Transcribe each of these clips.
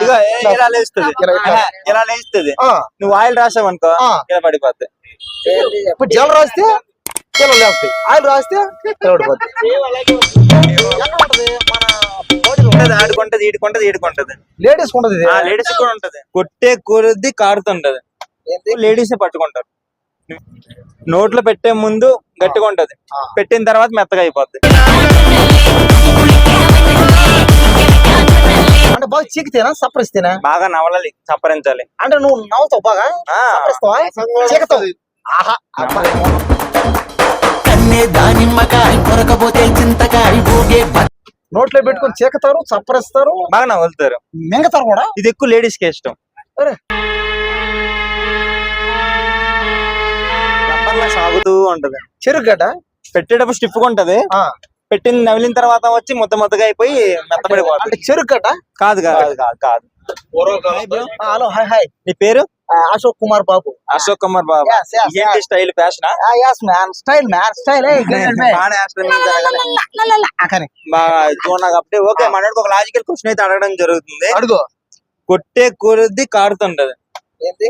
ఇలా లేస్తుంది ఇలా, ఇలా. ఇలా లేస్తుంది. నువ్వు ఆయిల్ రాసావు అనుకో. ఇలా పడిపోద్ది. ఇప్పుడు జల రాస్తే లేస్తాయి ఆయిల్ రాస్తే బాడీలో ఉంటది ఆడుకుంటది ఈడుకుంటది ఈడుకుంటది. లేడీస్ ఉంటది లేడీస్ కూడా ఉంటది. కొట్టే కొద్ది కారుతుంటది. లేడీసే పట్టుకుంటారు. నోట్లో పెట్టే ముందు గట్టిగా ఉంటది. పెట్టిన తర్వాత మెత్తగా అయిపోద్ది. అంటే బాగా చీకితేనా? సప్పరిస్తేనా బాగా నవలాలి చప్పరించాలి. అంటే నువ్వు నవ్వుతావు బాగా? ఆ. సప్పరిస్తావా చీకతావు? ఆహా అబ్బా. కన్నే దానిమ్మకాయ కొరకపోతే చింతకాయ ఊగే బ- నోట్లో పెట్టుకొని చీకతారు చప్పరిస్తారు. బాగా నవ్వులుతారు. మింగతారు కూడా? ఇది ఎక్కువ లేడీస్కి ఇష్టం. సాగుతూ ఉంటది. చెరుగడ్డ పెట్టేటప్పుడు స్టిఫ్గా ఉంటది. ఆ, పెట్టిన నవిలిన తర్వాత వచ్చి ముద్ద ముద్దగా అయిపోయి మెత్తబడిపోతుంది అంటే చెరుగడ్డ కాదు కాదు కాదు కాదు హలో హాయ్ హాయ్. నీ పేరు? ఆ, అశోక్ కుమార్ బాబు. అశోక్ కుమార్ బాబు. ఏంటి style fashion yes man style man style బాగా కాబట్టి ఓకే మనకి ఒక లాజికల్ క్వశ్చన్ అయితే అడగడం జరుగుతుంది. అడుగు. కొట్టే కొద్ది కారుతుంటది. ఏంటి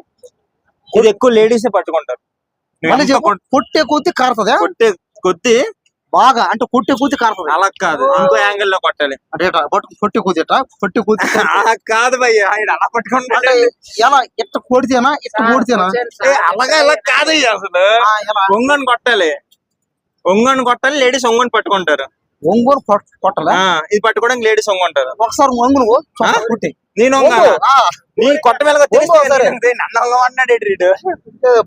ఇది ఎక్కువ లేడీసే పట్టుకుంటారు. నువ్వు మళ్ళీ ఎంత చెప్పు. కొట్- పుట్టే కూతి కారుతుందా? కొట్టే కొద్ది బాగా అంటే పుట్టే కూతి కారుతుంది. అలా కాదు. ఇంకో యాంగిల్లో కొట్టాలి. అంటే ఎట్లా? బట్ పొట్టి కూతిట? పొట్టి కూతి అలా కాదు భయ్య. ఆయన అలా పట్టుకుంటాడు అంటే ఎలా? ఇట్ట కొడితేనా? ఇట్ట కొడితేనా? ఏ, అలాగా ఇలా కాదు అయ్య అసలు. ఆ, ఎలా? ఒంగని కొట్టాలి. ఒంగని కొట్టాలి లేడీస్ ఒంగని పట్టుకుంటారు. ఒంగోలు కొట్- కొట్టాలా? ఆ, ఇది పట్టుకోవడానికి లేడీస్ ఒంగుంటారు ఒకసారి ఒంగును ఆ? కుట్టి. నేను నీ కొట్ట మీద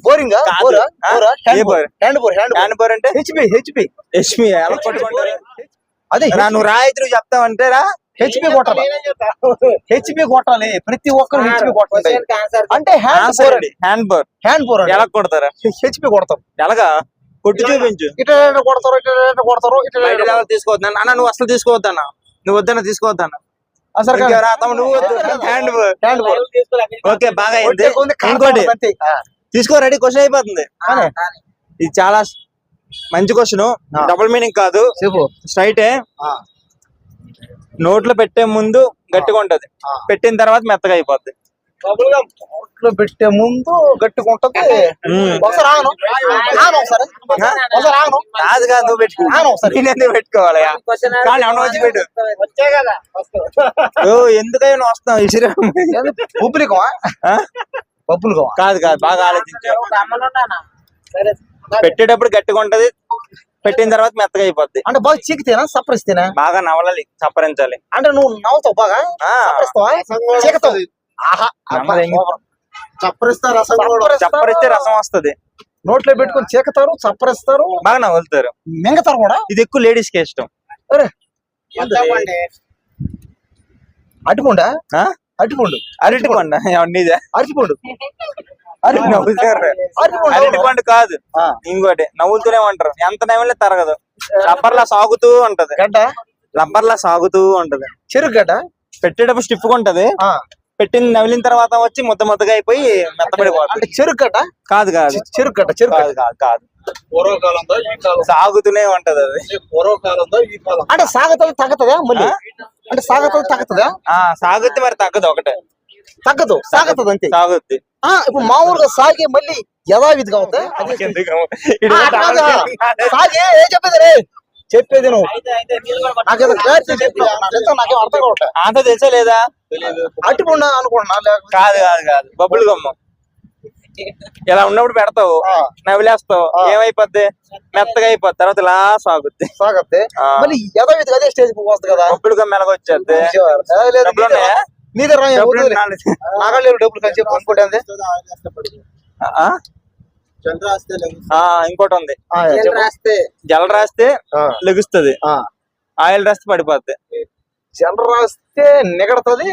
బోరింగా. బోరా హ్యాండ్ బోర్? హ్యాండ్ అంటే? హెచ్పి హెచ్పి ఎలా అదే నువ్వు రాయితీ నువ్వు చెప్తావంటే రా. హెచ్పి కొట్టాలి? హెచ్పి కొట్టాలి. ప్రతి ఒక్కరు హెచ్పి కొట్టాలి. అంటే hand bore hand bore hand bore ఎలా కొడతారా? హెచ్పి కొడతాం. ఎలాగా? కొట్టి చూపించు. ఇట ఇట కొడతారు ఇట ఇట కొడతారు ఇట బయట లెవెల్ తీసుకోవద్దాను అన్న నువ్వు అసలు తీసుకోవద్దన్న. నువ్వు వద్దన్న తీసుకోవద్దన్న. ఓకే బాగా అయింది. ఇంకోటి. తీసుకో రెడీ క్వశ్చన్ అయిపోతుంది. ఇది చాలా మంచి క్వశ్చన్. డబుల్ మీనింగ్ కాదు. స్ట్రైటే ఆ, నోట్లో పెట్టే ముందు గట్టిగా ఉంటది. పెట్టిన తర్వాత మెత్తగా అయిపోద్ది. నోట్లో పెట్టే ముందు గట్టిగా ఉంటది. ఒకసారి ఆగను. ఒకసారి. ఒకసారి ఆగను. కాదు కాదు నువ్వు పెట్టుకో. ఆగను ఒకసారి. నేను ఎందుకు పెట్టుకోవాలి? వచ్చి పెట్టు. ఓ ఎందుకయ్యా నువ్వు వస్తావు ఇసిరా. కాదు కాదు బాగా ఆలోచించు. పెట్టేటప్పుడు గట్టిగా ఉంటది. పెట్టిన తర్వాత మెత్తగా అయిపోద్ది. అంటే బాగా చీకితేనా? సప్పరిస్తేనా బాగా నవలాలి చప్పరించాలి. అంటే నువ్వు నవ్వుతావు బాగా? చీకతావు? రసం చప్పరిస్తే రసం వస్తది. నోట్లో పెట్టుకొని చీకతారు చప్పరిస్తారు. బాగా నవ్వులుతారు మింగతారు కూడా? ఇది ఎక్కువ లేడీస్కి ఇష్టం. అరే అటుపండా ఆ? అటుపండు అరటి పండు నీదే అరటిపండు. నవ్వుతారు. అరటిపండు. అరటి పండు కాదు. ఇంకోటి నవ్వుతూనే ఉంటారు. ఎంత నవ్వులే తరగదు. రబ్బర్లా సాగుతూ ఉంటది. గడ్డ? రబ్బర్లా సాగుతూ ఉంటది. చెరుకు గడ్డ? పెట్టేటప్పుడు స్టిఫ్గా ఉంటది. ఆ, పెట్టిన నవిలిన తర్వాత వచ్చి ముద్ద ముద్దగా అయిపోయి మెత్తబడిపోతుంది అంటే చెరుకు గడ్డ కాదు కాదు. చెరుకు గడ్డ చెరుకు కాదు కాదు కాదు. పూర్వకాలంలో ఈ కాలం. సాగుతూనే ఉంటది అది. పూర్వకాలంలో ఈ కాలం. అంటే సాగతది తగ్గతదా మళ్ళీ? అంటే సాగతది తగ్గతదా? ఆ సాగుద్ది మరి తగ్గదు ఒకటే. తగ్గదు సాగతది అంతే. సాగుద్ది. ఆ ఇప్పుడు మామూలుగా సాగే మళ్ళీ యథావిధిగా అవుతా ఎందుకు? ఆ, ఇటు అట్లా కాదు. సాగు- సాగే ఏం చెప్పేది రే? చెప్పేది నువ్వు. క్లారిటీ చెప్పి నాకేం అర్థం కావట్లే. అంత తెలుసా లేదా అట్టుకుండా అనుకుంటున్నా లేకపోతే కాదు కాదు కాదు. బబ్బులు గమ్మ ఇలా ఉన్నప్పుడు పెడతావు ఆ. ఏమైపోద్ది? మెత్తగా అయిపోద్ది తర్వాత ఇలా సాగుద్ది. సాగద్ది. మళ్ళీ అదే స్టేజ్ వస్తుంది కదా. బొబ్బులు గమ్మ ఎలాగొచ్చేద్ది ఏ, లేదు, డబ్బులు నీదే ఉన్నాయా? ఇంకోటి ఉంది. జల రాస్తే లెగుస్తుంది. ఆ. ఆయిల్ రాస్తే పడిపోద్ది. జల రాస్తే నిగడతది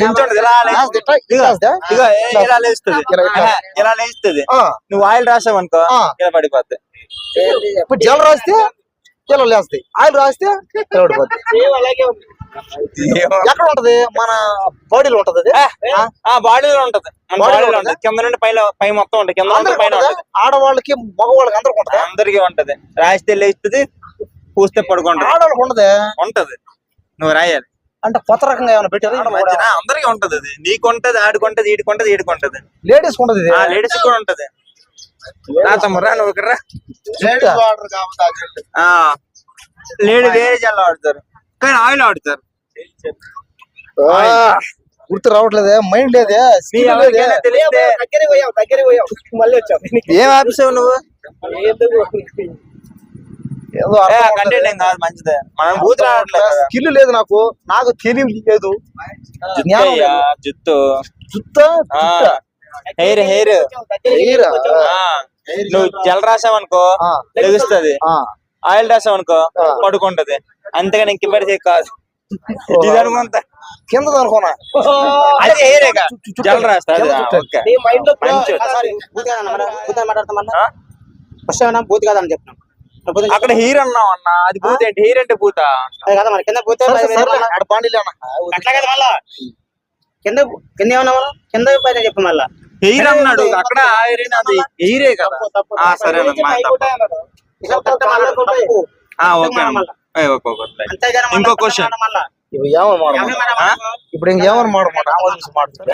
నించుంటది. ఇలా ఇలా లేస్తుంది. ఇలా, ఇలా. ఇలా లేస్తుంది. నువ్వు ఆయిల్ రాసావు అనుకో ఆ. ఇలా పడిపోద్ది. ఇప్పుడు జల రాస్తే కిలో లేస్తాయి. ఆయిల్ రాస్తే పడిపోద్ది. ఎక్కడ ఉంటది? మన బాడీలో ఉంటది అది? ఆ, బాడీలో ఉంటది. మన బాడీలో ఉంటదా? ఉంటది. కింద నుండి పై పై మొత్తం ఉంటది. కింద పైన ఉంటదా? ఉంటది. ఆడవాళ్ళకి మగవాళ్ళకి అందరికి ఉంటది? అందరికి ఉంటది. రాస్తే లేస్తుంది పూస్తే పడుకుంటది. ఆడవాళ్ళకి ఉండదు? ఉంటది. నువ్వు రాయాలి. అంటే కొత్త రకంగా ఏమైనా పెట్టారు? అందరికి ఉంటది అది. నీకు ఉంటది ఆడికొంటది ఈడికొంటది ఈడికొంటది లేడీస్ ఆ లేడీస్ కూడా ఉంటది. నా తమ్మురా నువ్వు ఇక్కడ. రా. లేడీస్ వేరే జల్ ఆడతారు. కానీ ఆయిల్ ఆడతారు. ఆ, గుర్తు రావట్లేదే మైండ్ లేదే ఏం ఆపిసావు నువ్వు? ఏదో కాదు మంచిదే. మనం. స్కిల్ లేదు నాకు. నాకు తెలివి లేదు. జుత్తు. జుత్తు హెయిర్ హెయిర్. హెయిర్. నువ్వు జల్ రాసావనుకో ఆ. లెగుస్తుంది. ఆయిల్ రాసావనుకో ఆ. ఇంకెప్పటి చేయి కాదు ఇది అనుకుంటా కింద అనుకోనా అది జల్ రాస్తా. Sorry booth booth? ఫస్ట్ ఏమన్నా బూత్ కాదని బూత్ అని అక్కడ హీర్ అన్నావు అన్న. అది పూత ఏంటి? హీర్ అంటే అది కదా మరి కింద బూత్ అట్లా కదా మళ్ళా. కింద కింద ఏమన్నా కింద పైన చెప్పు మళ్ళా. హెయిర్ అన్నాడు. అక్కడ హెయిర్ హెయిరే కదా. అన్న, ఓకే ఇంకో క్వశ్చన్? ఇప్పుడు మాడమాట ఆమోదించి మాట్లాడు